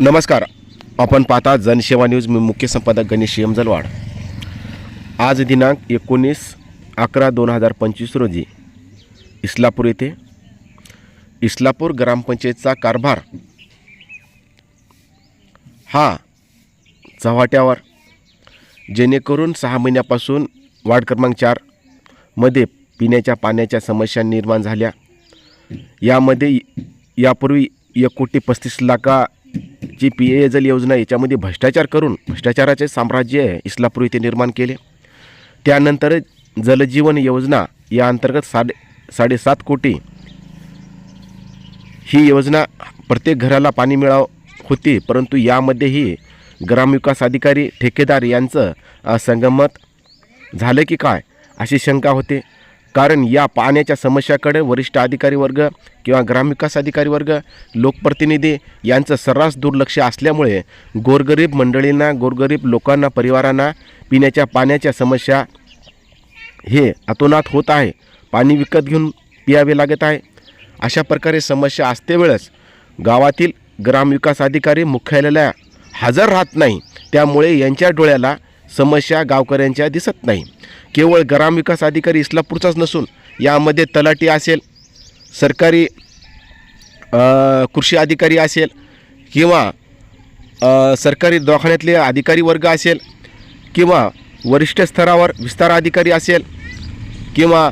नमस्कार. आपण पाहता जनसेवा न्यूज मी मुख्य संपादक गणेश यमजलवाड आज दिनांक एकोणीस अकरा दोन हजार पंचवीस रोजी इस्लापूर येथे इस्लापूर ग्रामपंचायतचा कारभार हा चव्हाट्यावर जेणेकरून सहा महिन्यापासून वार्ड क्रमांक चारमध्ये पिण्याच्या पाण्याच्या समस्या निर्माण झाल्या. यामध्ये यापूर्वी एक कोटी पस्तीस जी पी ए जल योजना याच्यामध्ये भ्रष्टाचार करून भ्रष्टाचाराचे साम्राज्य इस्लापूर येथे निर्माण केले. त्यानंतर जलजीवन योजना या अंतर्गत साडे साडेसात कोटी ही योजना प्रत्येक घराला पाणी मिळाव होती परंतु यामध्येही ग्रामविकास अधिकारी ठेकेदार यांचं संगमत झालं की काय अशी शंका होते. कारण या पाण्याच्या समस्याकडे वरिष्ठ अधिकारी वर्ग किंवा ग्रामविकास अधिकारी वर्ग लोकप्रतिनिधी यांचं सर्रास दुर्लक्ष असल्यामुळे गोरगरीब मंडळींना गोरगरीब लोकांना परिवारांना पिण्याच्या पाण्याच्या समस्या हे अतोनात होत आहे. पाणी विकत घेऊन पियावे लागत आहे. अशा प्रकारे समस्या असते वेळेस गावातील ग्रामविकास अधिकारी मुख्यालयाला हजर राहत नाही. त्यामुळे यांच्या डोळ्याला समस्या गावकऱ्यांच्या दिसत नाही. केवळ ग्रामविकास अधिकारी इस्लापूरचाच नसून यामध्ये तलाटी असेल सरकारी कृषी अधिकारी असेल किंवा सरकारी दवाखान्यातले अधिकारी वर्ग असेल किंवा वरिष्ठ स्तरावर विस्तार अधिकारी असेल किंवा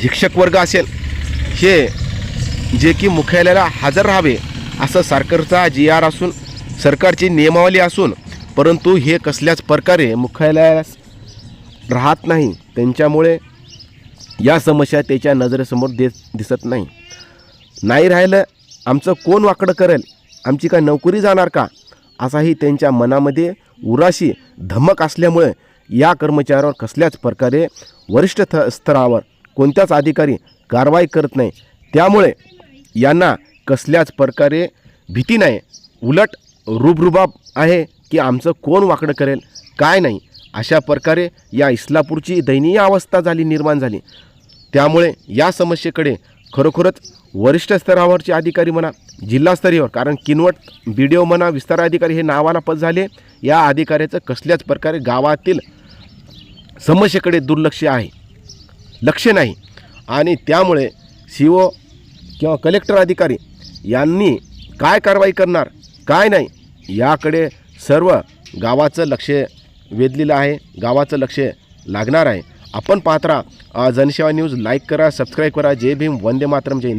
शिक्षक वर्ग असेल हे जे की मुख्यालयाला हजर राहावे असं सरकारचा जी आर असून सरकारची नियमावली असून परंतु हे कसल्याच प्रकारे मुख्यालयास राहत नाही. त्यांच्यामुळे या समस्या त्याच्या नजरेसमोर दे दिसत नाही. नाही राहिलं आमचं कोण वाकडं करेल? आमची काय नोकरी जाणार का? असाही त्यांच्या मनामध्ये उराशी धमक असल्यामुळे या कर्मचाऱ्यावर कसल्याच प्रकारे वरिष्ठ थ स्तरावर कोणत्याच अधिकारी कारवाई करत नाही. त्यामुळे यांना कसल्याच प्रकारे भीती नाही. उलट रुबरुबाब आहे. की आमचं कोण वाकडं करेल काय नाही. अशा प्रकारे या इस्लापूरची दयनीय अवस्था झाली निर्माण झाली. त्यामुळे या समस्येकडे खरोखरच वरिष्ठ स्तरावरचे अधिकारी म्हणा जिल्हास्तरीयवर कारण किनवट बी डी ओ म्हणा विस्तार अधिकारी हे नावाला पद झाले. या अधिकाऱ्याचं कसल्याच प्रकारे गावातील समस्येकडे दुर्लक्ष आहे लक्ष नाही. आणि त्यामुळे सी ओ किंवा कलेक्टर अधिकारी यांनी काय कारवाई करणार काय नाही याकडे सर्व गावाचं लक्ष वेधलेलं आहे गावाचं लक्ष लागणार आहे. आपण पाहत राहा जनसेवा न्यूज. लाईक करा सबस्क्राईब करा. जय भीम. वंदे मातरम. जय